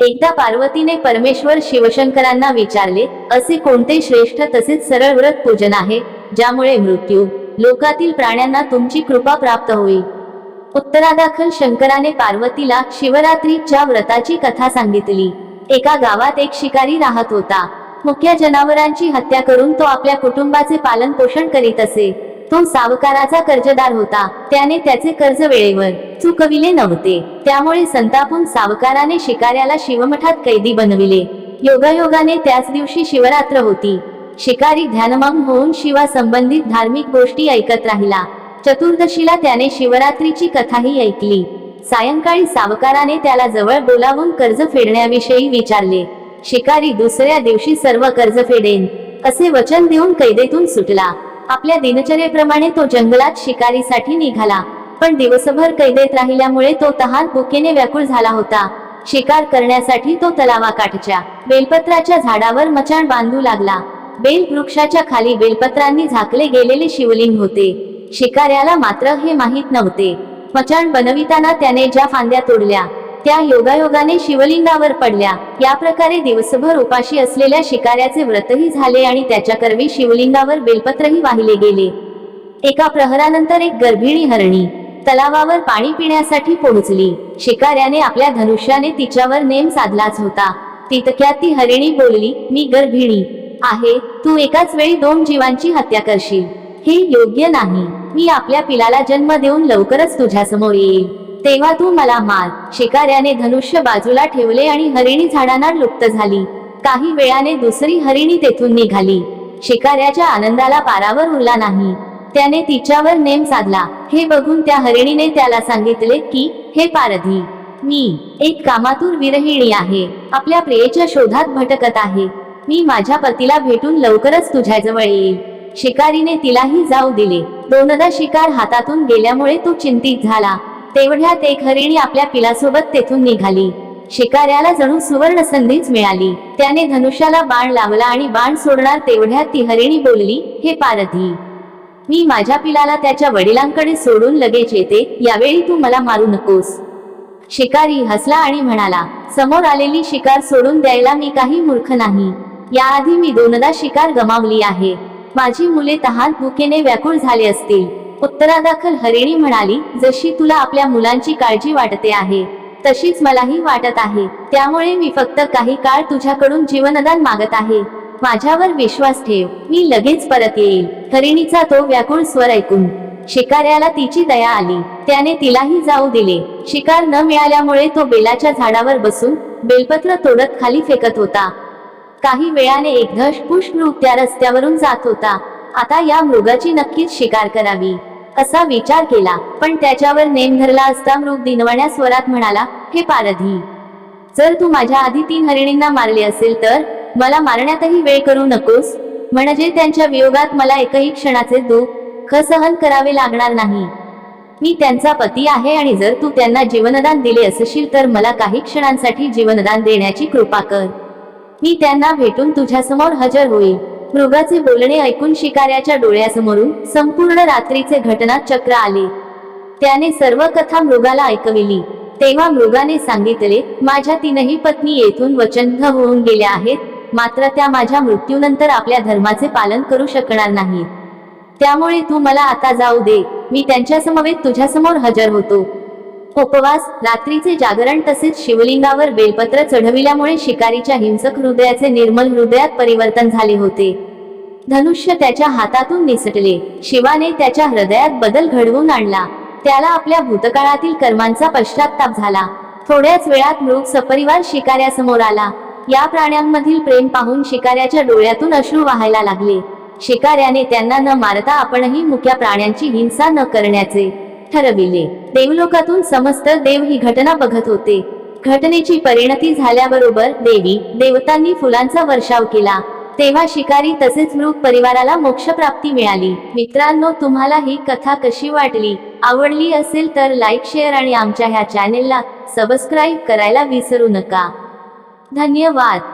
एकदा पार्वतीने परमेश्वर शिवशंकरांना विचारले असे कोणते श्रेष्ठ तसेच सरळ व्रत पूजन आहे ज्यामुळे मृत्यू? लोकातील प्राण्यांना तुमची कृपा प्राप्त होईल. उत्तरादाखल शंकराने पार्वतीला शिवरात्रीच्या व्रताची कथा सांगितली. एका गावात एक शिकारी राहत होता. मुख्य जनावरांची हत्या करून तो आपल्या कुटुंबाचे पालन पोषण करीत असे. तो सावकाराचा कर्जदार होता. त्याने त्याचे कर्ज वेळेवर चुकविले नव्हते. त्यामुळे संतापून सावकाराने शिकाऱ्याला शिवमठात कैदी बनविले. योगायोगाने त्याच दिवशी शिवरात्र होती. शिकारी ध्यानमग्न होऊन शिवा संबंधित धार्मिक गोष्टी ऐकत राहिला. चतुर्दशीला त्याने शिवरात्रीची कथाही ऐकली. सायंकाळी सावकाराने त्याला जवळ बोलावून कर्ज फेडण्याविषयी विचारले. शिकारी दुसऱ्या दिवशी सर्व कर्ज फेडेन. असे वचन देऊन कैदेतून सुटला. आपल्या दिनचर्येप्रमाणे तो जंगलात शिकारीसाठी निघाला. पण दिवसभर कैदेत राहिल्यामुळे तो तहान भुकेने व्याकुळ झाला होता. शिकार करण्यासाठी तो तलावाकाठच्या बेलपत्राच्या झाडावर मचाण बांधू लागला. बेल वृक्षाच्या खाली बेलपत्रांनी झाकले गेलेले शिवलिंग होते. शिकाऱ्याला मात्र हे माहीत नव्हते. मचाण बनविताना त्याने ज्या फांद्या तोडल्या त्या योगायोगाने शिवलिंगावर पडल्या. या प्रकारे दिवसभर उपाशी असलेल्या शिकाऱ्याचे व्रतही झाले आणि त्याच्या करवी शिवलिंगावर बेलपत्रही वाहिले गेले. एका प्रहरानंतर एक गर्भिणी हरणी तलावावर पाणी पिण्यासाठी पोहोचली. शिकाऱ्याने आपल्या धनुष्याने तिच्यावर नेम साधलाच होता. तितक्यात ती हरिणी बोलली मी गर्भिणी आहे. तू एकाच वेळी दोन जीवांची हत्या करशील. हे योग्य नाही. मी आपल्या पिलाला जन्म देऊन लवकरच तुझ्यासमोर येईल. तेव्हा तू मला मार. शिकाऱ्याने धनुष्य बाजूला ठेवले आणि हरिणी झाडांना लुप्त झाली. काही वेळाने दुसरी हरिणी तेथून निघाली. शिकाऱ्याच्या आनंदाला पारावर उरला नाही. त्याने तिच्यावर नेम साधला. हे बघून त्या हरिणीने त्याला सांगितले की हे पारधी मी एक कामातूर विरहिणी आहे. आपल्या प्रियेच्या शोधात भटकत आहे. मी माझ्या पतीला भेटून लवकरच तुझ्याजवळ येईल. शिकारीने तिलाही जाऊ दिले. दोनदा शिकार हातातून गेल्यामुळे तो चिंतित झाला. तेवढ्यात एक हरिणी आपल्या पिलासोबत तेथून निघाली. शिकाऱ्याला जणू सुवर्ण संधीच मिळाली. त्याने धनुष्याला बाण लावला आणि बाण सोडणार तेवढ्यात ती हरिणी बोलली हे पारधी मी माझ्या पिलाला त्याच्या वडिलांकडे सोडून लगेच येते यावेळी तू मला मारू नकोस. शिकारी हसला आणि म्हणाला समोर आलेली शिकार सोडून द्यायला मी काही मूर्ख नाही. याआधी मी दोनदा शिकार गमावली आहे. माझी मुले तहान भुकेने व्याकुळ झाले असतील. उत्तरादाखल हरिणी म्हणाली जशी तुला आपल्या मुलांची काळजी वाटते आहे तशीच मलाही वाटत आहे. त्यामुळे मी फक्त काही काळ तुझ्याकडून जीवनदान मागत आहे. माझ्यावर विश्वास ठेव. मी लगेच परत येईल. हरिणीचा तो व्याकुळ स्वर ऐकून शिकाऱ्याला तिची दया आली. त्याने तिलाही जाऊ दिले. शिकार न मिळाल्यामुळे तो बेलाच्या झाडावर बसून बेलपत्र तोडत खाली फेकत होता. काही वेळाने एक धश पुष्प त्या रस्त्यावरून जात होता. आता या मृगाची नक्कीच शिकार करावी. असा विचार केला. पण त्याच्यावर नेम धरला असता मृग दिनवण्या स्वरात म्हणाला हे पारधी जर तू माझ्या आधी तीन हरिणींना मारले असेल तर मला मारण्यातही वेळ करू नकोस. म्हणजे त्यांच्या वियोगात मला एकही क्षणाचे दुःख सहन करावे लागणार नाही. मी त्यांचा पती आहे आणि जर तू त्यांना जीवनदान दिले असशील तर मला काही क्षणांसाठी जीवनदान देण्याची कृपा कर. मी त्यांना भेटून तुझ्यासमोर हजर होईल मृगाचे बोलणे ऐकून शिकाऱ्याच्या डोळ्यासमोरून संपूर्ण रात्रीचे घटना चक्र आले. त्याने सर्व कथा मृगाला ऐकविली. तेव्हा मृगाने सांगितले माझ्या तीनही पत्नी येथून वचनध होऊन गेल्या आहेत. मात्र त्या माझ्या मृत्यूनंतर आपल्या धर्माचे पालन करू शकणार नाही त्यामुळे तू मला आता जाऊ दे. मी त्यांच्या समवेत तुझ्यासमोर हजर होतो. उपवास रात्रीचे जागरण तसेच शिवलिंगावर बेलपत्र चढविल्यामुळे शिकारीच्या हिंसक हृदयाचे निर्मल हृदयात परिवर्तन झाले होते. धनुष्य त्याच्या हातातून निसटले. शिवाने त्याच्या हृदयात बदल घडवून आणला. त्याला आपल्या भूतकाळातील कर्मांचा पश्चाताप झाला. थोड्याच वेळात मृग सपरिवार शिकाऱ्यासमोर आला. या प्राण्यांमधील प्रेम पाहून शिकाऱ्याच्या डोळ्यातून अश्रू वाहायला लागले. शिकाऱ्याने त्यांना न मारता आपणही मुक्या प्राण्यांची हिंसा न करण्याचे ठरविले. देवलोकातून समस्त देव ही घटना बघत होते. घटनेची परिणती झाल्याबरोबर देवी देवतांनी फुलांचा वर्षाव केला. तेव्हा शिकारी तसेच मृग परिवाराला मोक्ष प्राप्ती मिळाली. मित्रांनो तुम्हाला ही कथा कशी वाटली? आवडली असेल तर लाईक शेअर आणि आमच्या ह्या चॅनेलला सबस्क्राईब करायला विसरू नका. धन्यवाद.